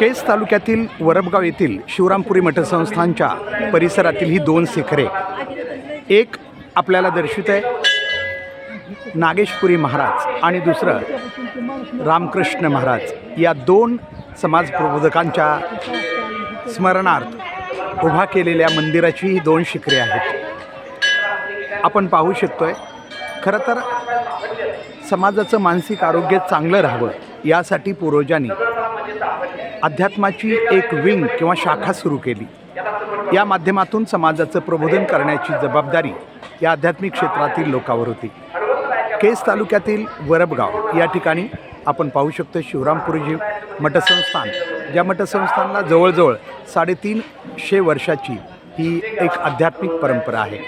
केस तालुक्यातील वरबगाव येथील शिवरामपुरी मठसंस्थानच्या परिसरातील ही दोन शिखरे. एक आपल्याला दर्शित आहे. नागेशपुरी महाराज आणि दुसरं रामकृष्ण महाराज. या दोन समाज प्रबोधकांच्या स्मरणार्थ उभा केलेल्या मंदिराची ही दोन शिखरे आहेत. आपण पाहू शकतोय खरं तर समाजाचं मानसिक आरोग्य चांगलं राहावं यासाठी पूर्वजांनी अध्यात्माची एक विंग किंवा शाखा सुरू केली. या माध्यमातून समाजाचं प्रबोधन करण्याची जबाबदारी या आध्यात्मिक क्षेत्रातील लोकांवर होती. केस तालुक्यातील वरबगाव या ठिकाणी आपण पाहू शकतो शिवरामपुरीजी मठसंस्थान ज्या मठसंस्थानला जवळजवळ साडेतीनशे वर्षाची ही एक आध्यात्मिक परंपरा आहे.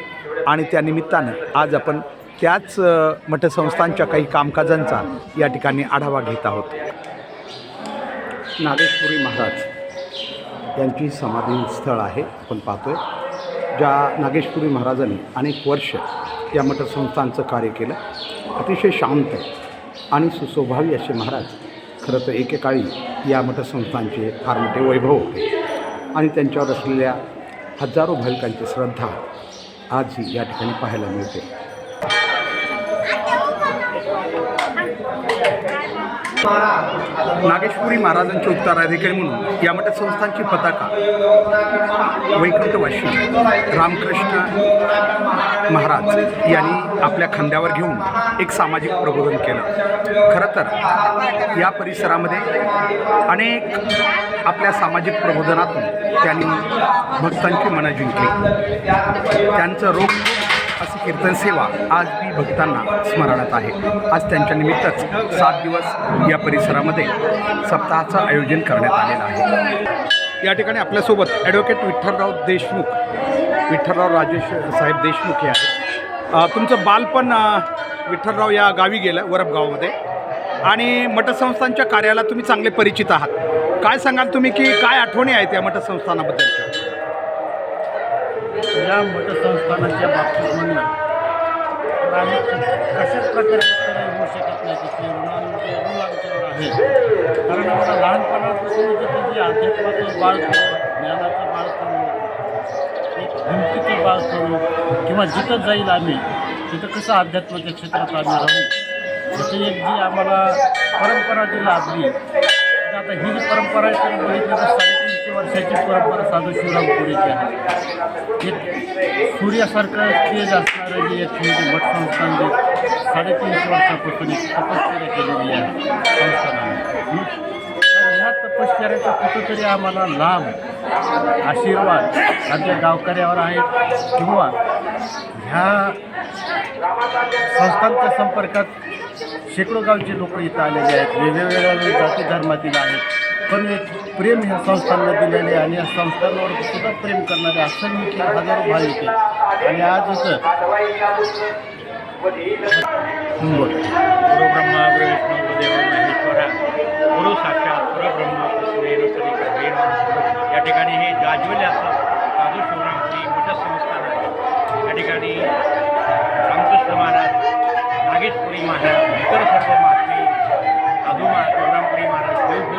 आणि त्या निमित्तानं आज आपण त्याच मठसंस्थांच्या मठसंस्थानच्या काही कामकाजांचा या ठिकाणी आढावा घेत आहोत. नागेशपुरी महाराज यांची समाधी स्थळ आहे. आपण पाहतोय. ज्या नागेशपुरी महाराजांनी अनेक वर्ष या मठसंस्थांचं कार्य केलं. अतिशय शांत आणि सुस्वभावी असे महाराज खरं तर एकेकाळी या मठसंस्थांचे फार मोठे वैभव होते. आणि त्यांच्यावर असलेल्या हजारो भाविकांची श्रद्धा आजही या ठिकाणी पाहायला मिळते. नागेशपुरी महाराजांचे उत्तराधिकारी म्हणून या मठसंस्थांची पताका. वैकुंठवाशी रामकृष्ण महाराज यांनी आपल्या खांद्यावर घेऊन एक सामाजिक प्रबोधन केलं. खरं तर या परिसरामध्ये अनेक आपल्या सामाजिक प्रबोधनातून त्यांनी भक्तांची मनं जिंकली. त्यांचं रोग कीर्तन सेवा आज मी भक्तांना स्मरणात आहे. आज त्यांच्या निमित्तच सात दिवस या परिसरामध्ये सप्ताहाचं आयोजन करण्यात आलेलं आहे. या ठिकाणी आपल्यासोबत ॲडव्होकेट विठ्ठलराव देशमुख विठ्ठलराव राजेश साहेब देशमुख हे आहेत. तुमचं बालपण विठ्ठलराव या गावी गेलं वरबगावमध्ये आणि मठसंस्थांच्या कार्याला तुम्ही चांगले परिचित आहात. काय सांगाल तुम्ही की काय आठवणी आहेत या मठसंस्थानाबद्दलच्या? या मठसंस्थानाच्या बाबतीत म्हणणं आम्ही कशाच प्रकारे होऊ शकत नाही तिथे ऋणांचे आहे. कारण आम्हाला लहानपणापासून तिथे जे अध्यात्माचं बाळ ज्ञानाचं बाळ करू एक हिमतीचं बाळ करू किंवा जिथं जाईल आम्ही तिथं कसं अध्यात्माच्या क्षेत्रात आम्ही राहू? तिथे एक जी आम्हाला परंपरा जी लाभली तर आता ही जी परंपरा आहे तर बघितलं तर साडेतीनशे वर्षाची परंपरा साधू शिवरामपुरीची आहे. एक सूर्यासारखं तेज असणारं जे एक भट संस्थान जे साडेतीनशे वर्षापासून एक तपश्चर्या केलेली आहे संस्थानाने. ह्या तपश्चर्याचा कुठंतरी आम्हाला लाभ आशीर्वाद आमच्या गावकऱ्यावर आहे किंवा ह्या संस्थांच्या संपर्कात शेकडो गावचे लोक इथं आलेले आहेत. वेगवेगळ्या जाती धर्मातील आहेत. पण प्रेम ह्या संस्थांना दिलेले आणि या संस्थांवर सुद्धा प्रेम करणारे असंख्य हजारो भाविक आहेत. आज बोल गुरुब्रह्मा गुरु साक्षात परब्रह्म हे जाज्वल्य असं साधू संस्थान ठिकाणी रामकृष्ण महाराज, नागेशपुरी महाराज, इतर सर्व महात्मे साधू महाराज शिवरामपुरी महाराज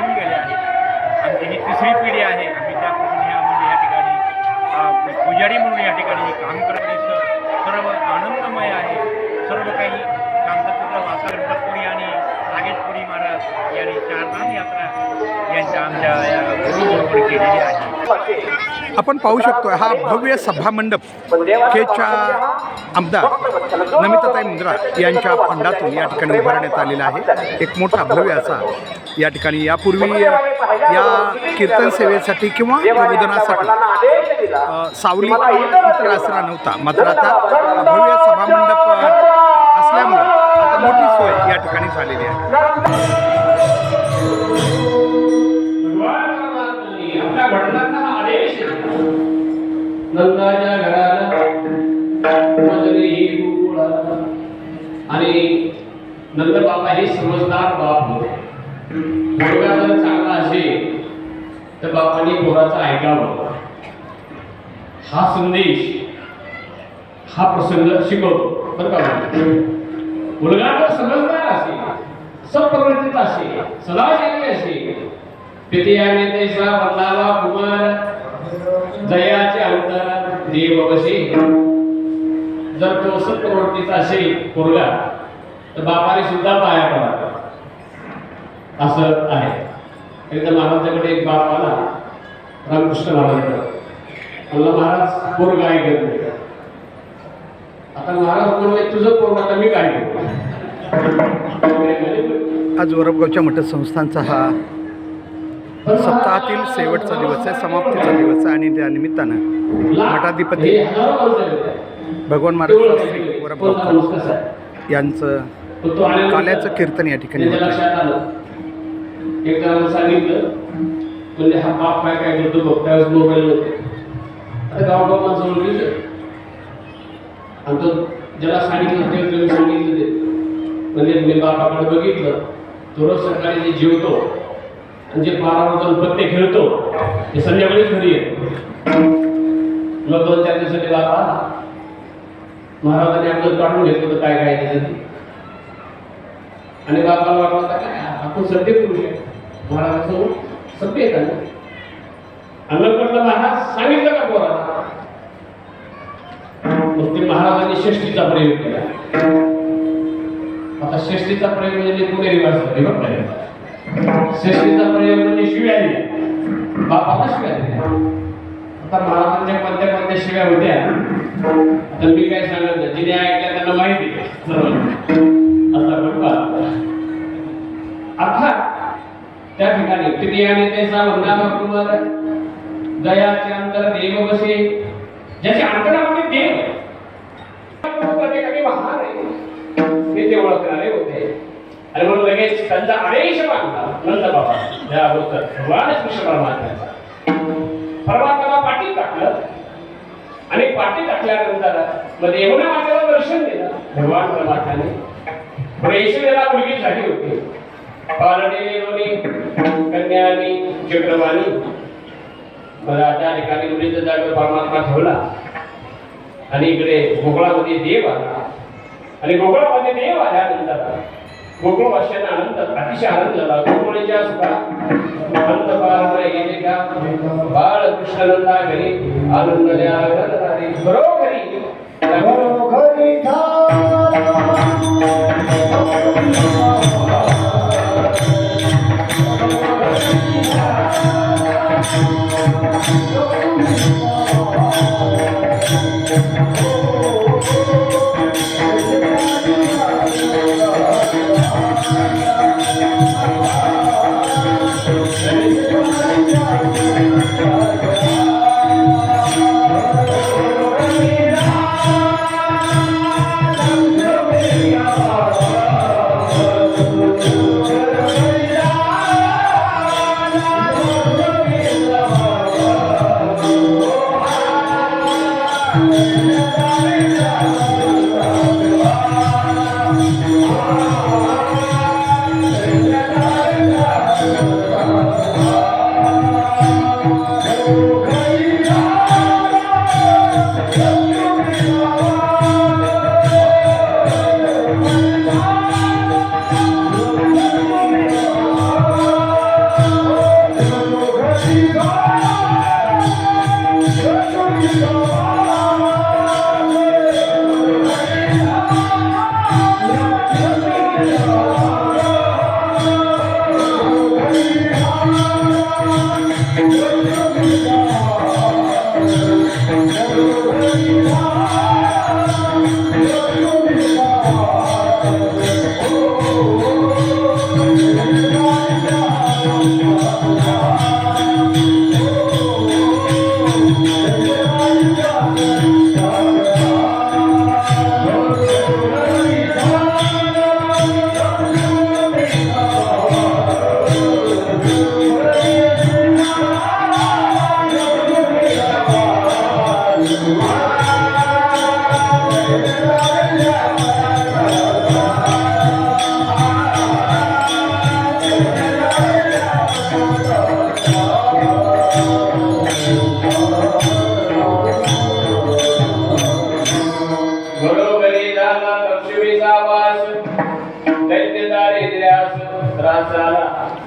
आपण पाहू शकतो हा भव्य सभामंडप केच्या आमदार नमिताताई मुंद्रा यांच्या फंडातून या ठिकाणी उभारण्यात आलेला आहे. एक मोठा भव्य असा या ठिकाणी. यापूर्वी या कीर्तन सेवेसाठी किंवा प्रबोधनासाठी सावली इतर आसरा नव्हता. मात्र आता भव्य सभामंडप असल्यामुळे आता मोठी सोय या ठिकाणी झालेली आहे. नंदाच्या घराला मजले ही आणि नंद बाबा हे समजदार बाप होते. मुलगा जर चांगला असेल तर बापाने पोराचं ऐकावं. हा संदेश हा प्रसंग शिकवतो. बरं का मुलगा जर समजदार असेल सप्रवृत्तीत असेल सदाचारी असेल पितियाने तैसा वल्लावा कुमार जयाचे अवतार देव बसे. जर तो सत्प्रवृत्तीचा असेल पोरगा तर बापाने सुद्धा पाया पडा. असं आहे. एकदा महाराजांकडे एक बाप आला रामकृष्ण महाराज म्हणला महाराज पोरगा आहे का नाही?" आता महाराज म्हणले तुझं पोरगा तर मी काय करू? आज वरबगावच्या मठ संस्थांचा हा सप्ताहातील शेवटचा दिवस आहे समाप्तीचा दिवस आहे आणि त्यानिमित्तानं मठाधिपती भगवान महाराज शास्त्री वरबगावकर यांचं काल्याचं कीर्तन या ठिकाणी होतं म्हणजे ज्याला सांगितलं ते सांगितलं ते. म्हणजे मी बापाकडे बघितलं तो रोज सकाळी जे जेवतो आणि जे बारा वाजून पत्ते खेळतो ते संध्याकाळीच घरी येतो. मग दोन चार दिवसाचे बाबा महाराजांनी आपलं काढून घेतलं होतं काय काय त्याच्यात आणि बाबा वाटलं होतं काय आपण सभ्य करू शकतो महाराजांसमोर सभ्य येतात ना. अन्न म्हटलं महाराज सांगितलं का पोराला? मग ते महाराजांनी षष्टीचा प्रयोग केला. आता षष्टीचा प्रयोग म्हणजे पुणे भाषा हे बघ षष्टीचा प्रयोग म्हणजे शिव्या दिल्या. बापाला शिव्या दिल्या. आता महाराजांच्या कोणत्या कोणत्या शिव्या होत्या? आता मी काय सांगत जिने ऐकल्या त्यांना माहिती असा बघा अर्थात त्या ठिकाणी किती आणि त्याचा वंदावा कुमार दयाचे अंतर देव बसे ज्याच्या अंतरामध्ये देव. आहे. प्रत्येकाने महान आहे. ते ओळखणारे होते. आणि म्हणून लगेच त्यांचा आदेश मागला नंद बाबा या अगोदर भगवान कृष्ण परमात्म्याचा परमात्म्याला पाठी टाकलं आणि पाठी टाकल्यानंतर मग यमुना मातेला दर्शन दिलं भगवान परमात्म्याने पण यशोदेला मुलगी झाली होती पालने दोन्ही कन्या आणि चक्रवाणी मला त्या ठिकाणी मुलीचा जागेवर परमात्मा ठेवला आणि इकडे गोकुळामध्ये देव आला आणि गोकुळामध्ये देव आल्यानंतर गोकुळ भाषेने आनंद अतिशय आनंद झाला गोकुळीच्या सुद्धा अनंत पारवर गेले का बाळ कृष्णनंदा घरी आनंद द्या. घरी घरोघरी. घरोघरी Thank you.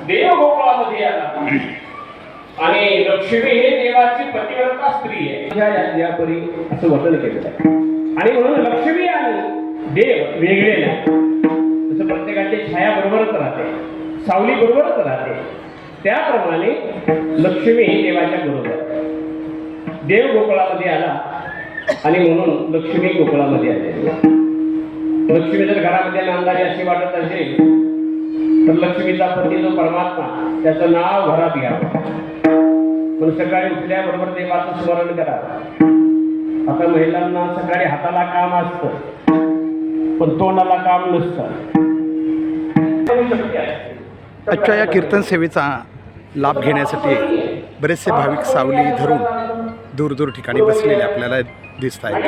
बरोबरी आणि लक्ष्मी हे देवाची पतिव्रता स्त्री आहे. या- परी असं वर्णन केलेलं आहे. आणि म्हणून लक्ष्मी आणि देव वेगळे नाही. जसं प्रत्येकाची छाया बरोबरच राहते. सावली बरोबरच राहते. त्याप्रमाणे लक्ष्मी ही देवाच्या बरोबर आहे. देव गोकुळामध्ये आला आणि म्हणून लक्ष्मी गोकुळामध्ये आले लक्ष्मी जर घरामध्ये नांदारी अशी वाटत असेल तर लक्ष्मीचा पती जो परमात्मा त्याचं नाव घरात घ्या. पण सकाळी उठल्याबरोबर देवाचं स्मरण करा. आता महिलांना सकाळी हाताला काम असतं पण तोंडाला काम नसतं. आजच्या या कीर्तन सेवेचा लाभ घेण्यासाठी बरेचसे भाविक सावली धरून दूर दूर ठिकाणी बसलेले आपल्याला दिसत आहेत